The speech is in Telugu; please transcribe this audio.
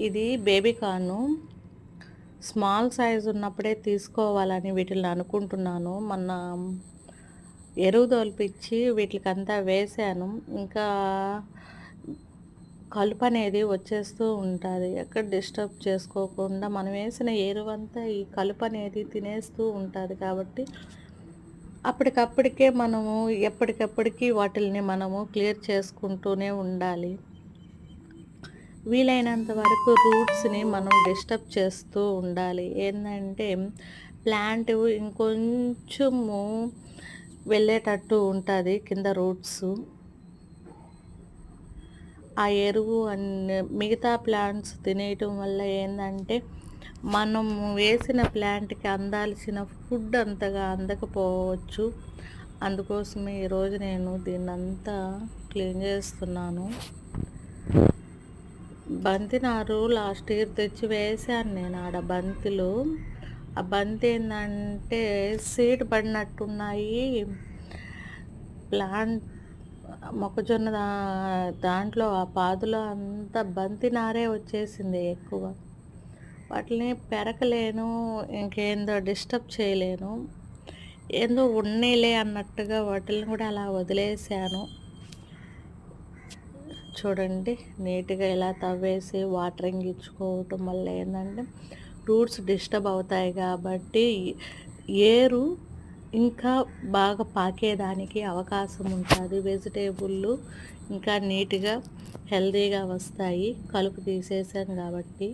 ఇది బేబీ కార్ను. స్మాల్ సైజ్ ఉన్నప్పుడే తీసుకోవాలని వీటిని అనుకుంటున్నాను. మొన్న ఎరువు తోలిపించి వీటికంతా వేసాను. ఇంకా కలుపు అనేది వచ్చేస్తూ ఉంటుంది. ఎక్కడ డిస్టర్బ్ చేసుకోకుండా మనం వేసిన ఎరువంతా ఈ కలుపు అనేది తినేస్తూ ఉంటుంది కాబట్టి అప్పటికప్పటికే మనము ఎప్పటికప్పటికి వాటిల్ని మనము క్లియర్ చేసుకుంటూనే ఉండాలి. వీలైనంత వరకు రూట్స్ని మనం డిస్టర్బ్ చేస్తూ ఉండాలి. ఏంటంటే ప్లాంట్ ఇంకొంచెము వెళ్ళేటట్టు ఉంటుంది కింద రూట్స్. ఆ ఎరువు అన్ని మిగతా ప్లాంట్స్ తినేయటం వల్ల ఏంటంటే మనం వేసిన ప్లాంట్కి అందాల్సిన ఫుడ్ అంతగా అందకపోవచ్చు. అందుకోసమే ఈరోజు నేను దీన్నంతా క్లీన్ చేస్తున్నాను. బంతి నారు లాస్ట్ ఇయర్ తెచ్చి వేసాను నేను ఆడ బంతులు. ఆ బంతి ఏంటంటే సీడ్ పడినట్టున్నాయి. ప్లాంట్ మొక్కజొన్న దా దాంట్లో ఆ పాదులో అంతా బంతి నారే వచ్చేసింది ఎక్కువ. వాటిని పెరకలేను ఇంకేందో డిస్టర్బ్ చేయలేను. ఏందో ఉన్నీలే అన్నట్టుగా వాటిని కూడా అలా వదిలేసాను చూడండి నీట్గా ఇలా తవ్వేసి వాటరింగ్ ఇచ్చుకోవటం వల్ల ఏంటంటే రూట్స్ డిస్టర్బ్ అవుతాయి కాబట్టి ఏరు ఇంకా బాగా పాకేదానికి అవకాశం ఉంటుంది. వెజిటేబుల్లు ఇంకా నీట్గా హెల్తీగా వస్తాయి. కలుపు తీసేసాం కాబట్టి.